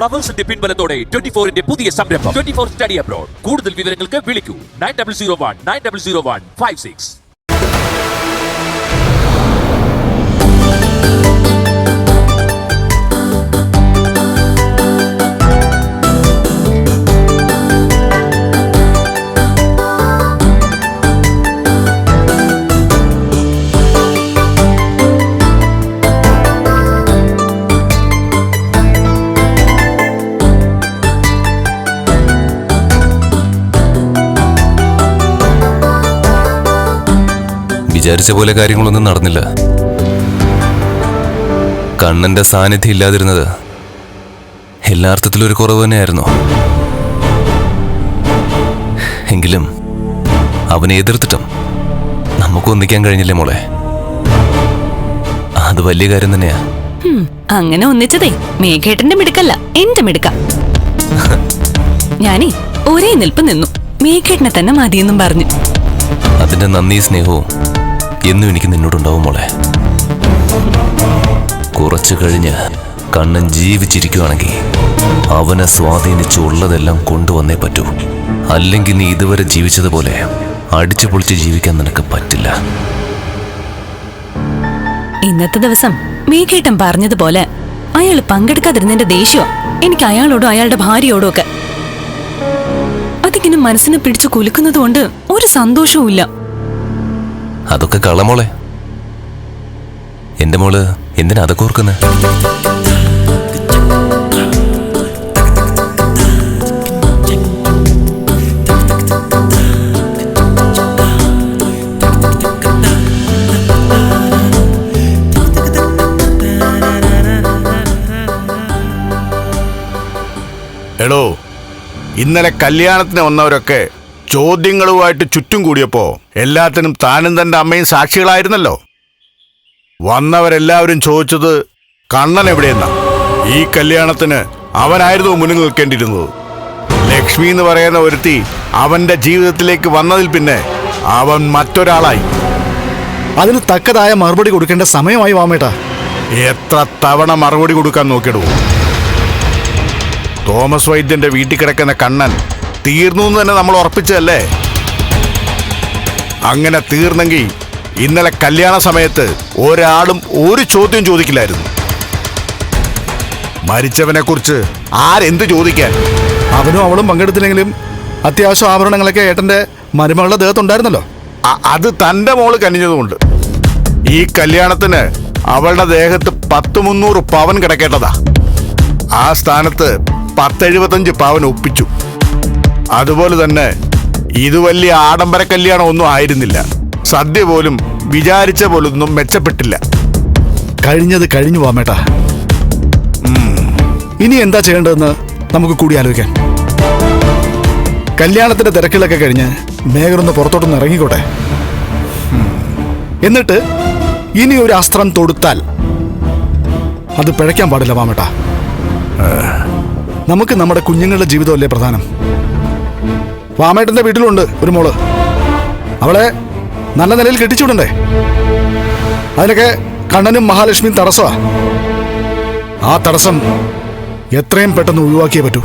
ഫ്ലവേഴ്സിന്റെ പിൻബലത്തോടെ twenty ഫോറിന്റെ പുതിയ സംരംഭം. ട്വന്റി ഫോർ സ്റ്റഡി അബ്രോഡ് കൂടുതൽ വിവരങ്ങൾക്ക് വിളിക്കൂ. Nine double zero one nine double zero one five six വിചാരിച്ച പോലെ കാര്യങ്ങളൊന്നും നടന്നില്ല. കണ്ണന്റെ സാന്നിധ്യം ഇല്ലാതിരുന്നത് എല്ലാ അർത്ഥത്തിലും ഒരു കുറവ് തന്നെയായിരുന്നു. എങ്കിലും അവനെ എതിർത്തിട്ടും നമുക്ക് ഒന്നിക്കാൻ കഴിഞ്ഞില്ലേ മോളെ? അത് വലിയ കാര്യം തന്നെയാ. അങ്ങനെ ഒന്നിച്ചതേ മേഘേട്ടന്റെ മിടുക്കല്ല എന്റെ മിടുക്ക. ഞാനേ ഒരേ നിൽപ്പ് നിന്നു. മേഘേട്ടനെ തന്നെ മതിയെന്നും പറഞ്ഞു. അതിന്റെ നന്ദി സ്നേഹവും. എന്നും എനിക്ക് നിന്നോടുണ്ടാവും മോളെ. കുറച്ചു കഴിഞ്ഞ് കണ്ണൻ ജീവിച്ചിരിക്കുവാണെങ്കിൽ അവനെ സ്വാധീനിച്ചുള്ളതെല്ലാം കൊണ്ടുവന്നേ പറ്റൂ. അല്ലെങ്കിൽ നീ ഇതുവരെ ജീവിച്ചതുപോലെ അടിച്ചു പൊളിച്ച് ജീവിക്കാൻ നിനക്ക് പറ്റില്ല. ഇന്നത്തെ ദിവസം മേഘേട്ടൻ പറഞ്ഞതുപോലെ അയാൾ പങ്കെടുക്കാതിരുന്നതിന്റെ ദേഷ്യോ എനിക്ക് അയാളോടും അയാളുടെ ഭാര്യയോടും ഒക്കെ. അതിങ്ങനെ മനസ്സിനെ പിടിച്ചു കുലുക്കുന്നതുകൊണ്ട് ഒരു സന്തോഷവും ഇല്ല അതൊക്കെ കള്ളമോളെ എന്റെ മോൾ എന്തിനാ അതൊക്കെ ഓർക്കുന്നത് ഇന്നലെ കല്യാണത്തിന് വന്നവരൊക്കെ ചോദ്യങ്ങളുമായിട്ട് ചുറ്റും കൂടിയപ്പോ എല്ലാത്തിനും താനും തന്റെ അമ്മയും സാക്ഷികളായിരുന്നല്ലോ. വന്നവരെല്ലാവരും ചോദിച്ചത് കണ്ണൻ എവിടെയെന്നാ? ഈ കല്യാണത്തിന് അവനായിരുന്നു മുന്നിൽ നിൽക്കേണ്ടിയിരുന്നത്. ലക്ഷ്മി എന്ന് പറയുന്ന ഒരുത്തി അവന്റെ ജീവിതത്തിലേക്ക് വന്നതിൽ പിന്നെ അവൻ മറ്റൊരാളായി. അതിന് തക്കതായ മറുപടി കൊടുക്കേണ്ട സമയമായി വാമേട്ടാ എത്ര തവണ മറുപടി കൊടുക്കാൻ നോക്കിയിടൂ തോമസ് വൈദ്യന്റെ വീട്ടിൽ കിടക്കുന്ന കണ്ണൻ തീർന്നു എന്ന് തന്നെ നമ്മൾ ഉറപ്പിച്ചതല്ലേ? അങ്ങനെ തീർന്നെങ്കിൽ ഇന്നലെ കല്യാണ സമയത്ത് ഒരാളും ഒരു ചോദ്യം ചോദിക്കില്ലായിരുന്നു. മരിച്ചവനെ കുറിച്ച് ആരെന്ത് ചോദിക്കാൻ? അവനും അവളും പങ്കെടുത്തില്ലെങ്കിലും അത്യാവശ്യം ആഭരണങ്ങളൊക്കെ ഏട്ടന്റെ മരുമകളുടെ ദേഹത്തുണ്ടായിരുന്നല്ലോ. അത് തന്റെ മോൾ കനിഞ്ഞതുകൊണ്ട്. ഈ കല്യാണത്തിന് അവളുടെ ദേഹത്ത് പത്ത് മുന്നൂറ് പവൻ കിടക്കേണ്ടതാ. ആ സ്ഥാനത്ത് പത്തെഴുപത്തഞ്ച് പവൻ ഒപ്പിച്ചു. അതുപോലെ തന്നെ ഇത് വലിയ ആഡംബര കല്യാണം ഒന്നും ആയിരുന്നില്ല. സദ്യ പോലും വിചാരിച്ച പോലൊന്നും മെച്ചപ്പെട്ടില്ല. കഴിഞ്ഞത് കഴിഞ്ഞു വാമേട്ടാ ഇനി എന്താ ചെയ്യേണ്ടതെന്ന് നമുക്ക് കൂടി ആലോചിക്കാം. കല്യാണത്തിന്റെ തിരക്കിലൊക്കെ കഴിഞ്ഞ് മേഘറൊന്ന് പുറത്തോട്ടൊന്ന് ഇറങ്ങിക്കോട്ടെ. എന്നിട്ട് ഇനി ഒരു അസ്ത്രം തൊടുത്താൽ അത് പിഴയ്ക്കാൻ പാടില്ല വാമേട്ടാ നമുക്ക് നമ്മുടെ കുഞ്ഞുങ്ങളുടെ ജീവിതമല്ലേ പ്രധാനം? വാമേട്ടന്റെ വീട്ടിലുണ്ട് ഒരു മോൾ. അവളെ നല്ല നിലയിൽ കെട്ടിച്ചുവിടണ്ടേ? അതിനൊക്കെ കണ്ണനും മഹാലക്ഷ്മിയും തടസ്സമാ. ആ തടസ്സം എത്രയും പെട്ടെന്ന് ഒഴിവാക്കിയേ പറ്റൂ.